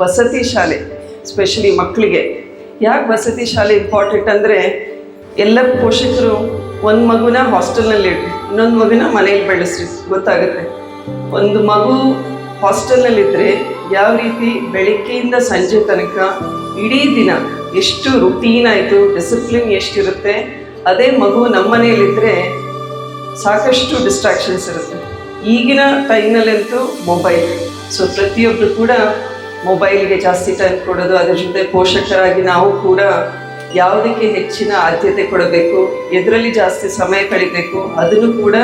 ವಸತಿ ಶಾಲೆ ಸ್ಪೆಷಲಿ ಮಕ್ಕಳಿಗೆ ಯಾಕೆ ವಸತಿ ಶಾಲೆ ಇಂಪಾರ್ಟೆಂಟ್ ಅಂದರೆ ಎಲ್ಲ ಪೋಷಕರು ಒಂದು ಮಗುನ ಹಾಸ್ಟೆಲ್ನಲ್ಲಿ ಇಡ್ರಿ ಇನ್ನೊಂದು ಮಗುನ ಮನೇಲಿ ಬೆಳೆಸ್ರಿ, ಗೊತ್ತಾಗುತ್ತೆ. ಒಂದು ಮಗು ಹಾಸ್ಟೆಲ್ನಲ್ಲಿದ್ದರೆ ಯಾವ ರೀತಿ ಬೆಳಿಗ್ಗೆಯಿಂದ ಸಂಜೆ ತನಕ ಇಡೀ ದಿನ ಎಷ್ಟು ರುಟೀನ್ ಆಯಿತು ಡಿಸಿಪ್ಲಿನ್ ಎಷ್ಟಿರುತ್ತೆ, ಅದೇ ಮಗು ನಮ್ಮ ಮನೆಯಲ್ಲಿದ್ದರೆ ಸಾಕಷ್ಟು ಡಿಸ್ಟ್ರಾಕ್ಷನ್ಸ್ ಇರುತ್ತೆ. ಈಗಿನ ಟೈಮ್ನಲ್ಲಂತೂ ಮೊಬೈಲ್ ಸೊ ಪ್ರತಿಯೊಬ್ಬರು ಕೂಡ ಮೊಬೈಲ್ಗೆ ಜಾಸ್ತಿ ಟೈಮ್ ಕೊಡೋದು, ಅದ್ರ ಜೊತೆ ಪೋಷಕರಾಗಿ ನಾವು ಕೂಡ ಯಾವುದಕ್ಕೆ ಹೆಚ್ಚಿನ ಆದ್ಯತೆ ಕೊಡಬೇಕು, ಎದರಲ್ಲಿ ಜಾಸ್ತಿ ಸಮಯ ಕಳಿಬೇಕು, ಅದನ್ನು ಕೂಡ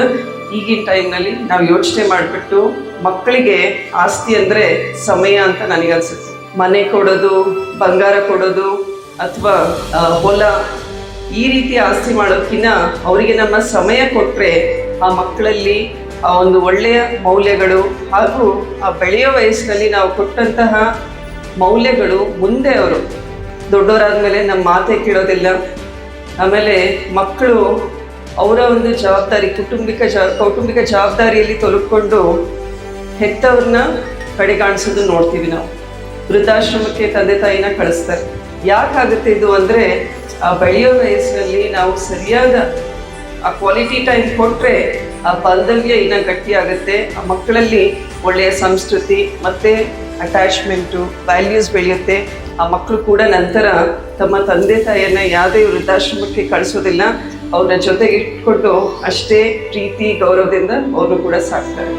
ಈಗಿನ ಟೈಮ್ನಲ್ಲಿ ನಾವು ಯೋಚನೆ ಮಾಡಿಬಿಟ್ಟು ಮಕ್ಕಳಿಗೆ ಆಸ್ತಿ ಅಂದರೆ ಸಮಯ ಅಂತ ನನಗನ್ಸುತ್ತೆ ಮನೆ ಕೊಡೋದು, ಬಂಗಾರ ಕೊಡೋದು ಅಥವಾ ಹೊಲ, ಈ ರೀತಿ ಆಸ್ತಿ ಮಾಡೋಕ್ಕಿಂತ ಅವರಿಗೆ ನಮ್ಮ ಸಮಯ ಕೊಟ್ಟರೆ ಆ ಮಕ್ಕಳಲ್ಲಿ ಆ ಒಂದು ಒಳ್ಳೆಯ ಮೌಲ್ಯಗಳು ಹಾಗೂ ಆ ಬೆಳೆಯೋ ವಯಸ್ಸಿನಲ್ಲಿ ನಾವು ಕೊಟ್ಟಂತಹ ಮೌಲ್ಯಗಳು ಮುಂದೆ ಅವರು. ದೊಡ್ಡವರಾದ ಮೇಲೆ ನಮ್ಮ ಮಾತೆ ಕೇಳೋದಿಲ್ಲ. ಆಮೇಲೆ ಮಕ್ಕಳು ಅವರ ಒಂದು ಜವಾಬ್ದಾರಿ, ಕುಟುಂಬಿಕ ಜ, ಕೌಟುಂಬಿಕ ಜವಾಬ್ದಾರಿಯಲ್ಲಿ ತೊಲಗಿಕೊಂಡು ಹೆತ್ತವ್ರನ್ನ ಕಡೆಗಾಣಿಸೋದು ನೋಡ್ತೀವಿ ನಾವು. ವೃದ್ಧಾಶ್ರಮಕ್ಕೆ ತಂದೆ ತಾಯಿನ ಕಳಿಸ್ತಾರೆ. ಯಾಕಾಗುತ್ತೆ ಇದು ಅಂದರೆ, ಆ ಬೆಳೆಯೋ ವಯಸ್ಸಿನಲ್ಲಿ ನಾವು ಸರಿಯಾದ ಆ ಕ್ವಾಲಿಟಿ ಟೈಮ್ ಕೊಟ್ಟರೆ ಆ ಬಾಂಧವ್ಯ ಇನ್ನೂ ಗಟ್ಟಿಯಾಗುತ್ತೆ ಆ ಮಕ್ಕಳಲ್ಲಿ ಒಳ್ಳೆಯ ಸಂಸ್ಕೃತಿ ಮತ್ತು ಅಟ್ಯಾಚ್ಮೆಂಟು ವ್ಯಾಲ್ಯೂಸ್ ಬೆಳೆಯುತ್ತೆ. ಆ ಮಕ್ಕಳು ಕೂಡ ನಂತರ ತಮ್ಮ ತಂದೆ ತಾಯಿಯನ್ನು ಯಾವುದೇ ವೃದ್ಧಾಶ್ರಮಕ್ಕೆ ಕಳಿಸೋದಿಲ್ಲ. ಅವರ ಜೊತೆಗೆ ಇಟ್ಕೊಂಡು ಅಷ್ಟೇ ಪ್ರೀತಿ, ಗೌರವದಿಂದ ಅವರು ಕೂಡ ಸಾಕ್ತಾರೆ.